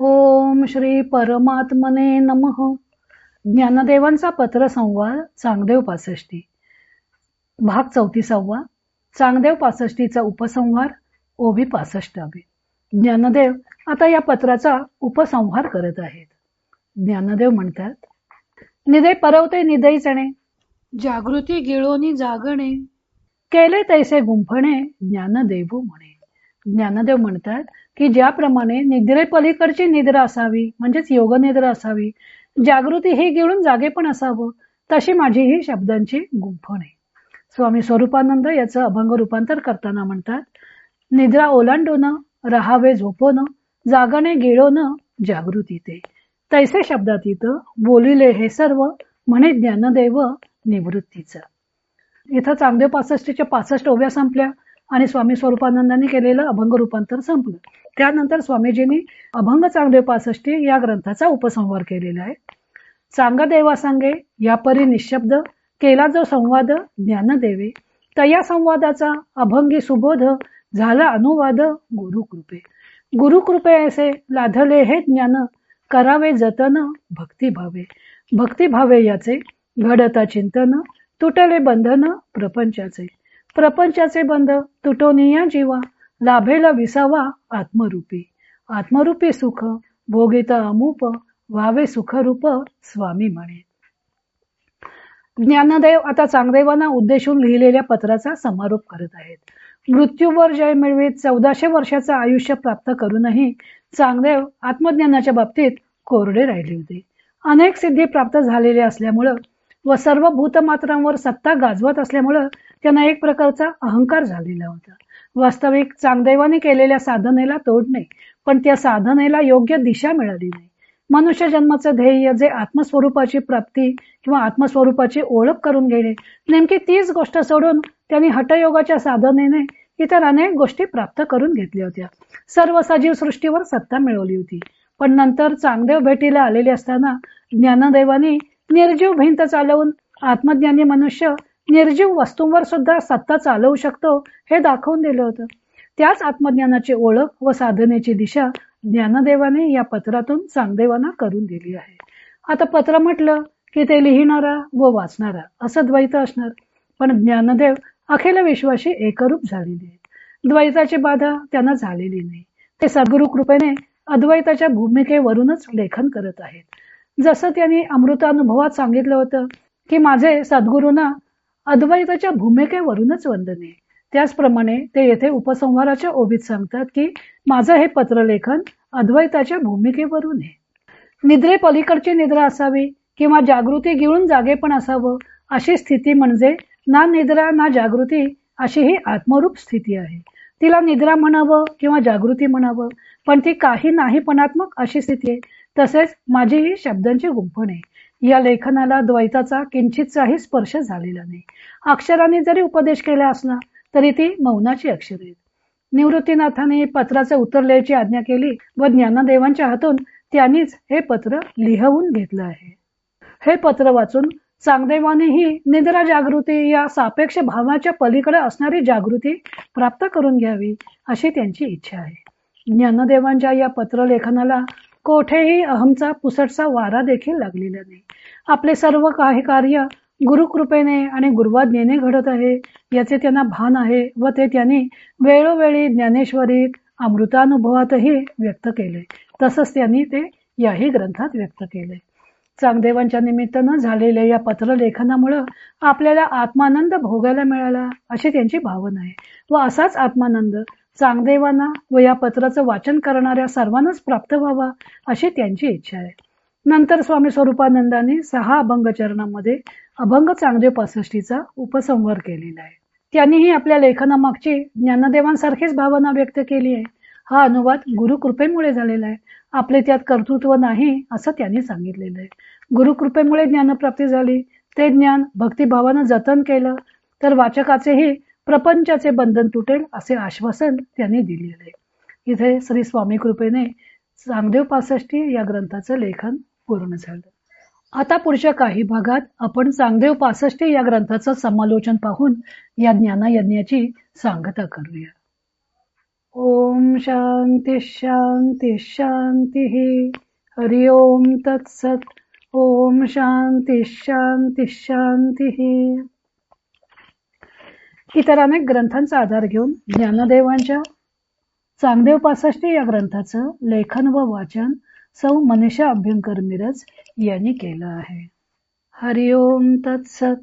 ओम श्री परमात्मने नमः. ज्ञानदेवांचा पत्रसंवाद चांगदेव पासष्टी. भाग चौतीसावा. चांगदेव पासष्टीचा उपसंहार ओबी पासष्टावी. ज्ञानदेव आता या पत्राचा उपसंहार करत आहेत. ज्ञानदेव म्हणतात निदय परवते निदयचणे जागृती गिळोनी जागणे. केले तैसे गुंफणे ज्ञानदेव म्हणे. ज्ञानदेव म्हणतात की ज्याप्रमाणे निद्रेपलीकडची निद्रा असावी म्हणजेच योग निद्रा असावी जागृती ही गिळून जागे पण असावं तशी माझी ही शब्दांची गुंफण आहे. स्वामी स्वरूपानंद याचं अभंग रूपांतर करताना म्हणतात निद्रा ओलांडून राहावे झोपून जागणे गिळोन जागृती ते. तैसे शब्दात इथं बोलिले हे सर्व म्हणे ज्ञानदेव निवृत्तीचं. इथं चांगदेव पासष्टीच्या पासष्ट ओव्या संपल्या. आणि स्वामी स्वरूपानंदांनी केलेलं अभंग रूपांतर संपलं. त्यानंतर स्वामीजींनी अभंग चांगदेव पासष्टी या ग्रंथाचा उपसंहार केलेला आहे. चांगा देवा सांगे या परी निशब्द केला जो संवाद ज्ञानदेवे तया संवादाचा अभंगी सुबोध झाला अनुवाद गुरुकृपे. गुरुकृपे असे लाधले हे ज्ञान करावे जतन भक्तिभावे भक्तिभावे याचे घडता चिंतन तुटले बंधन प्रपंचाचे. प्रपंचाचे बंध तुटोनिया जीवा लाभेला विसावा आत्मरूपी. आत्मरूपी सुख भोगिता अमूप व्हावे सुखरूप स्वामी म्हणे. ज्ञानदेव आता चांगदेवांना उद्देशून लिहिलेल्या पत्राचा समारोप करत आहेत. मृत्यूवर जय मिळवीत चौदाशे वर्षाचं आयुष्य प्राप्त करूनही चांगदेव आत्मज्ञानाच्या बाबतीत कोरडे राहिले होते. अनेक सिद्धी प्राप्त झालेले असल्यामुळं व सर्व भूतमात्रांवर सत्ता गाजवत असल्यामुळं त्यांना एक प्रकारचा अहंकार झालेला होता. वास्तविक चांगदेवाने केलेल्या साधनेला तोड नाही पण त्या साधनेला योग्य दिशा मिळाली नाही. मनुष्य जन्माचं ध्येय जे आत्मस्वरूपाची प्राप्ती किंवा आत्मस्वरूपाची ओळख करून घेणे नेमकी तीच गोष्ट सोडून त्यांनी हटयोगाच्या साधनेने इतर अनेक गोष्टी प्राप्त करून घेतल्या होत्या. सर्व सजीव सृष्टीवर सत्ता मिळवली होती. पण नंतर चांगदेव भेटीला आलेले असताना ज्ञानदेवानी निर्जीव भिंत चालवून आत्मज्ञानी मनुष्य निर्जीव वस्तूंवर सुद्धा सत्ता चालवू शकतो हे दाखवून दिलं होतं. त्याच आत्मज्ञानाची ओळख व साधनेची दिशा ज्ञानदेवाने या पत्रातून चांगदेवांना करून दिली आहे. आता पत्र म्हटलं की ते लिहिणारा व वाचणारा असं द्वैत असणार. पण ज्ञानदेव अखिल विश्वाशी एकरूप झालेली आहेत. द्वैताची बाधा त्यांना झालेली नाही. ते सद्गुरु कृपेने अद्वैताच्या भूमिकेवरूनच लेखन करत आहेत. जसं त्यांनी अमृतानुभवात सांगितलं होतं की माझे सद्गुरूंना अद्वैताच्या भूमिकेवरूनच वंदने. त्याचप्रमाणे ते येथे उपसंहाराच्या ओबीत सांगतात की माझं हे पत्रलेखन अद्वैताच्या भूमिकेवरून आहे. निद्रे पलीकडची निद्रा असावी किंवा जागृती गिळून जागे पण असावं अशी स्थिती म्हणजे ना निद्रा ना जागृती अशी ही आत्मरूप स्थिती आहे. तिला निद्रा म्हणावं किंवा जागृती म्हणावं पण ती काही नाहीपणात्मक अशी स्थिती आहे तसेच माझी ही शब्दांची गुंफणे आहे. या लेखनाला द्वैताचा किंचितचाही स्पर्श झालेला नाही. अक्षरांनी जरी उपदेश केला असला तरी ती मौनाची अक्षरे निवृत्तीनाथाने पत्राचे उत्तर लिहायची आज्ञा केली व ज्ञानदेवांच्या हातून त्यांनीच हे पत्र लिहवून घेतलं आहे. हे पत्र वाचून चांगदेवानेही निद्रा जागृती या सापेक्ष भावाच्या पलीकडे असणारी जागृती प्राप्त करून घ्यावी अशी त्यांची इच्छा आहे. ज्ञानदेवांच्या या पत्रलेखनाला कोठेही अहमचा पुसटचा वारा देखील लागलेला नाही. आपले सर्व काही कार्य गुरुकृपेने आणि गुरुवाज्ञेने घडत आहे याचे त्यांना भान आहे व ते त्यांनी वेळोवेळी ज्ञानेश्वरीत अमृतानुभवातही व्यक्त केले. तसंच त्यांनी ते याही ग्रंथात व्यक्त केले. चांगदेवांच्या निमित्तानं झालेल्या या पत्रलेखनामुळं आपल्याला आत्मानंद भोगायला मिळाला अशी त्यांची भावना आहे. व असाच आत्मानंद चांगदेवांना व या पत्राचं वाचन करणाऱ्या सर्वांनाच प्राप्त व्हावा अशी त्यांची इच्छा आहे. नंतर स्वामी स्वरूपानंदांनी सहा अभंग चरणामध्ये अभंग चांगदेव पासष्टीचा उपसंहार केलेला आहे. त्यांनीही आपल्या लेखनामागची ज्ञानदेवांसारखीच भावना व्यक्त केली आहे. हा अनुवाद गुरुकृपेमुळे झालेला आहे. आपले त्यात कर्तृत्व नाही असं त्यांनी सांगितलेलं आहे. गुरुकृपेमुळे ज्ञानप्राप्ती झाली. ते ज्ञान भक्तिभावानं जतन केलं. तर वाचकाचेही प्रपंचाचे बंधन तुटेल असे आश्वासन त्यांनी दिलेले. इथे श्री स्वामी कृपेने चांगदेव पासष्टी या ग्रंथाचं लेखन पूर्ण झालं. आता पुढच्या काही भागात आपण चांगदेव पासष्टी या ग्रंथाचं समालोचन पाहून या ज्ञानयज्ञाची सांगता करूया. ओम शांती शांती शांती हरि ओम तत्सत. ओम शांती शांती शांती इतर अनेक ग्रंथांचा आधार घेऊन ज्ञानदेवांच्या चांगदेव पासष्टी या ग्रंथाचं लेखन व वाचन सौ मनीषा अभ्यंकर मिरज यांनी केलं आहे. हरिओम तत्सत